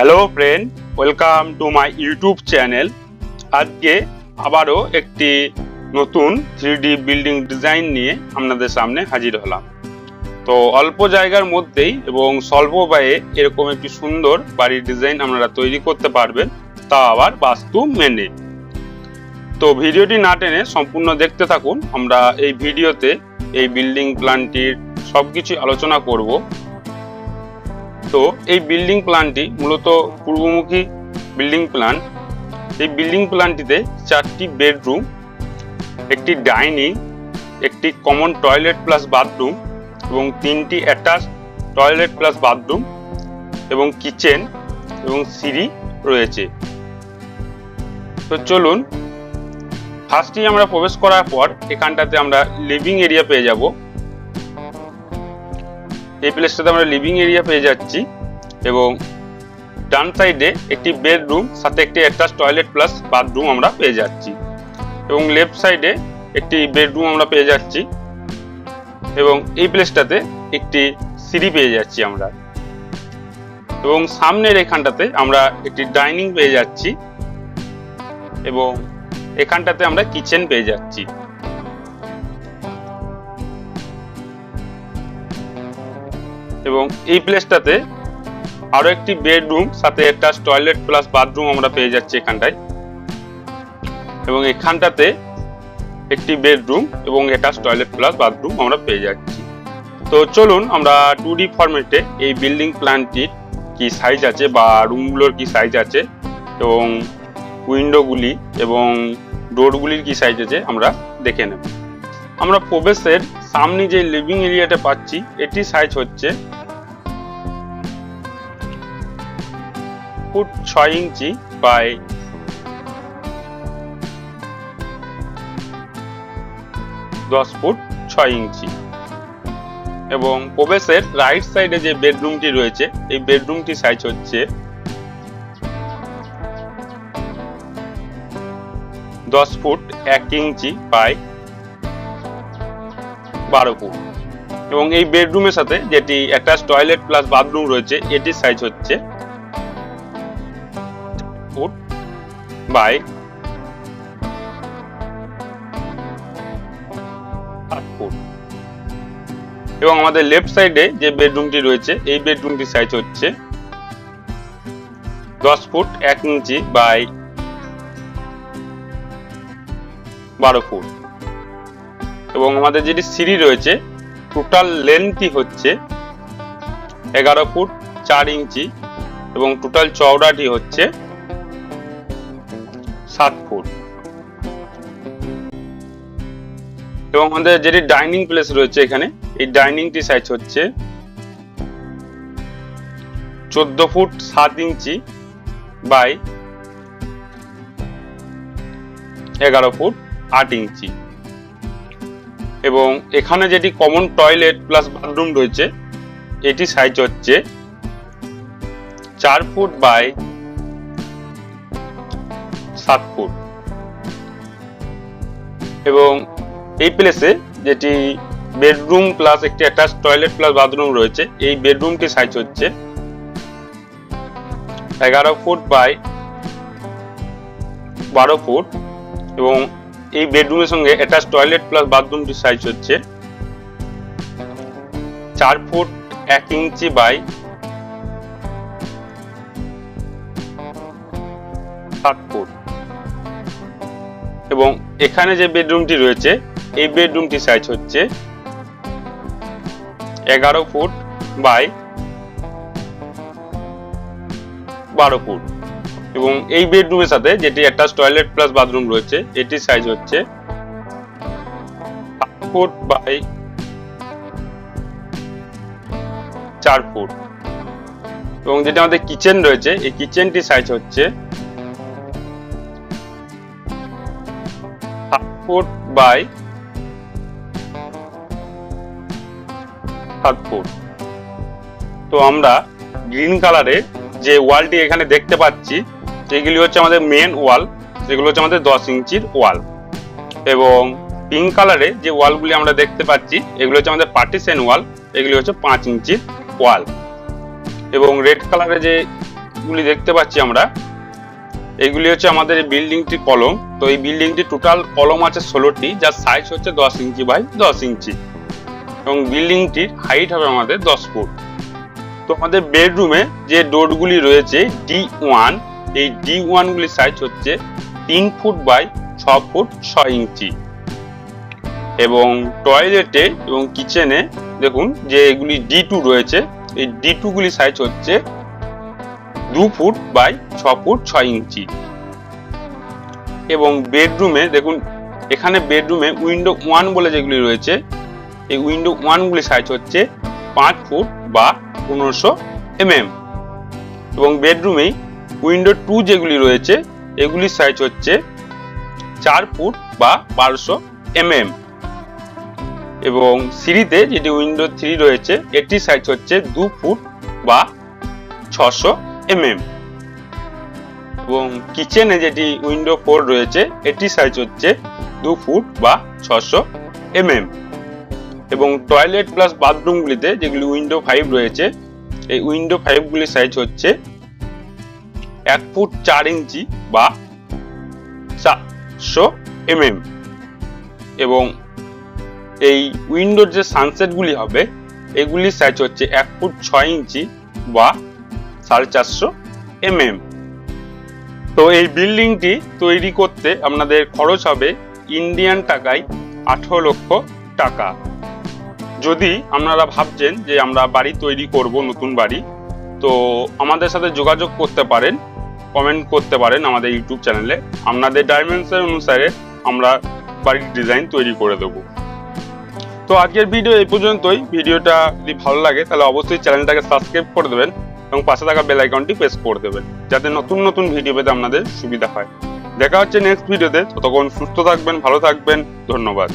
Hello friend welcome to my YouTube channel আজকে আবারও একটি নতুন থ্রি বিল্ডিং ডিজাইন নিয়ে আপনাদের সামনে হাজির হলাম। তো অল্প জায়গার মধ্যেই এবং স্বল্প ব্যয়ে এরকম একটি সুন্দর বাড়ির ডিজাইন আপনারা তৈরি করতে পারবেন, তা আবার বাস্তু মেনে। তো ভিডিওটি না টেনে সম্পূর্ণ দেখতে থাকুন। আমরা এই ভিডিওতে এই বিল্ডিং প্ল্যানটির সবকিছু আলোচনা করব। তো এই বিল্ডিং প্ল্যানটি মূলত পূর্বমুখী বিল্ডিং প্ল্যান এই বিল্ডিং প্ল্যানটিতে চারটি বেডরুম একটি ডাইনিং একটি কমন টয়লেট প্লাস বাথরুম এবং তিনটি অ্যাটাচ টয়লেট প্লাস বাথরুম এবং কিচেন এবং সিঁড়ি রয়েছে। তো চলুন ফার্স্টেই আমরা প্রবেশ করার পর এখানটাতে আমরা লিভিং এরিয়া পেয়ে যাব। এই প্লেসটাতে আমরা লিভিং এরিয়া পেয়ে যাচ্ছি এবং ডান সাইডে একটি বেডরুম সাথে একটি অ্যাটাচ টয়লেট প্লাস বাথরুম আমরা পেয়ে যাচ্ছি। এবং লেফট সাইডে একটি বেডরুম আমরা পেয়ে যাচ্ছি এবং এই প্লেসটাতে একটি সিঁড়ি পেয়ে যাচ্ছি আমরা। এবং সামনের এখানটাতে আমরা একটি ডাইনিং পেয়ে যাচ্ছি এবং এখানটাতে আমরা কিচেন পেয়ে যাচ্ছি। এবং এই প্লেসটাতে আরও একটি বেডরুম সাথে একটা টয়লেট প্লাস বাথরুম আমরা পেয়ে যাচ্ছি এখানটায়। এবং এখানটাতে একটি বেডরুম এবং অ্যাটাচ টয়লেট প্লাস বাথরুম আমরা পেয়ে যাচ্ছি। তো চলুন আমরা টু ডি ফরম্যাটে এই বিল্ডিং প্ল্যানটির কি সাইজ আছে বা রুমগুলোর কি সাইজ আছে এবং উইন্ডোগুলি এবং ডোরগুলির কি সাইজ আছে আমরা দেখে নেব। আমরা প্রবেশের সামনে যে লিভিং এরিয়াটা পাচ্ছি এটি সাইজ হচ্ছে ফুট ছয় ইঞ্চি বাই দশ ফুট ছয় ইঞ্চি। এবং প্রবেশের রাইট সাইডে যে বেডরুমটি রয়েছে, এই বেডরুমটি সাইজ হচ্ছে দশ ফুট এক ইঞ্চি বাই বারো ফুট। এবং এই বেডরুমের সাথে যেটি অ্যাটাচ টয়লেট প্লাস বাথরুম রয়েছে, এটির সাইজ হচ্ছে ফুট এবং আমাদের লেফট সাইডে যে বেডরুমটি রয়েছে, এই বেডরুমটির সাইজ হচ্ছে দশ ফুট এক ইঞ্চি বাই বারো ফুট। এবং আমাদের যেটি সিঁড়ি রয়েছে টোটাল লেন্থই হচ্ছে এগারো ফুট চার ইঞ্চি এবং টোটাল চওড়াটি হচ্ছে সাত ফুট। এবং আমাদের যেটি ডাইনিং প্লেস রয়েছে এখানে, এই ডাইনিংটি সাইজ হচ্ছে চোদ্দ ফুট সাত ইঞ্চি বাই এগারো ফুট আট ইঞ্চি। এবং এখানে যেটি কমন টয়লেট প্লাস বাথরুম রয়েছে, এটি সাইজ হচ্ছে চার ফুট বাই সাত ফুট এবং এই প্লেসে যেটি বেডরুম প্লাস একটি অ্যাটাচ টয়লেট প্লাস বাথরুম রয়েছে, এই বেডরুমটি সাইজ হচ্ছে এগারো ফুট বাই বারো ফুট এবং এই বেডরুমের সঙ্গে অ্যাটাচ টয়লেট প্লাস বাথরুমটি সাইজ হচ্ছে চার ফুট এক ইঞ্চি বাই সাত ফুট এবং এখানে যে বেডরুমটি রয়েছে, এই বেডরুমটি সাইজ হচ্ছে এগারো ফুট বাই বারো ফুট। এবং এই বেডরুমের সাথে যেটি একটা টয়লেট প্লাস বাথরুম রয়েছে, এটির সাইজ হচ্ছে ফুট বাই চার ফুট। এবং যেটা আমাদের কিচেন রয়েছে, এই কিচেনটি সাইজ হচ্ছে ফুট বাই সাত ফুট তো আমরা গ্রিন কালারের যে ওয়ালটি এখানে দেখতে পাচ্ছি সেগুলি হচ্ছে আমাদের মেন ওয়াল সেগুলো হচ্ছে আমাদের দশ ইঞ্চির ওয়াল এবং পিঙ্ক কালারে যে ওয়ালগুলি আমরা দেখতে পাচ্ছি, এগুলো হচ্ছে আমাদের পার্টিশন ওয়াল এগুলি হচ্ছে পাঁচ ইঞ্চির ওয়াল এবং রেড কালারে যেগুলি দেখতে পাচ্ছি আমরা এইগুলি হচ্ছে আমাদের এই বিল্ডিংটির কলম। তো এই বিল্ডিংটি টোটাল কলম আছে ষোলোটি, যার সাইজ হচ্ছে দশ ইঞ্চি বাই দশ ইঞ্চি। এবং বিল্ডিংটির হাইট হবে আমাদের দশ ফুট। তো আমাদের বেডরুমে যে ডোরগুলি রয়েছে ডি ওয়ান এই ডি ওয়ানগুলির সাইজ হচ্ছে তিন ফুট বাই ছ ফুট ছ ইঞ্চি। এবং টয়লেটে এবং কিচেনে দেখুন যে এগুলি ডি টু রয়েছে, এই ডি টু গুলি সাইজ হচ্ছে দু ফুট বাই ছ ফুট ছয় ইঞ্চি। এবং বেডরুমে দেখুন, এখানে বেডরুমে উইন্ডো ওয়ান বলে যেগুলি রয়েছে, এই উইন্ডো ওয়ানগুলি সাইজ হচ্ছে পাঁচ ফুট বা পনেরোশো এমএম এবং বেডরুমেই উইন্ডো টু যেগুলি রয়েছে, এগুলির সাইজ হচ্ছে চার ফুট বা বারোশো এমএম এবং সিঁড়িতে যেটি উইন্ডো থ্রি রয়েছে, এটির সাইজ হচ্ছে দু ফুট বা ছশো এমএম এবং কিচেনে যেটি উইন্ডো ফোর রয়েছে, এটি সাইজ হচ্ছে দু ফুট বা ছশো এমএম এবং টয়লেট প্লাস বাথরুমগুলিতে যেগুলি উইন্ডো ফাইভ রয়েছে, এই উইন্ডো ফাইভগুলির সাইজ হচ্ছে এক ফুট চার ইঞ্চি বা চারশো এমএম এবং এই উইন্ডোর যে সানসেটগুলি হবে এগুলির সাইজ হচ্ছে এক ফুট ছয় ইঞ্চি বা সাড়ে চারশো এমএম তো এই বিল্ডিংটি তৈরি করতে আপনাদের খরচ হবে ইন্ডিয়ান টাকায় আঠেরো লক্ষ টাকা। যদি আপনারা ভাবছেন যে আমরা বাড়ি তৈরি করব, নতুন বাড়ি, তো আমাদের সাথে যোগাযোগ করতে পারেন, কমেন্ট করতে পারেন আমাদের ইউটিউব চ্যানেলে। আপনাদের ডাইমেনশন অনুসারে আমরা বাড়ির ডিজাইন তৈরি করে দেবো। তো আজকের ভিডিও এই পর্যন্তই। ভিডিওটা যদি ভালো লাগে, তাহলে অবশ্যই চ্যানেলটাকে সাবস্ক্রাইব করে দেবেন। এবং পাশে থাকা বেল আইকনটি প্রেস করে দেবেন, যাতে নতুন নতুন ভিডিও পেতে আপনাদের সুবিধা হয়। দেখা হচ্ছে নেক্সট ভিডিওতে ততক্ষণ সুস্থ থাকবেন, ভালো থাকবেন, ধন্যবাদ।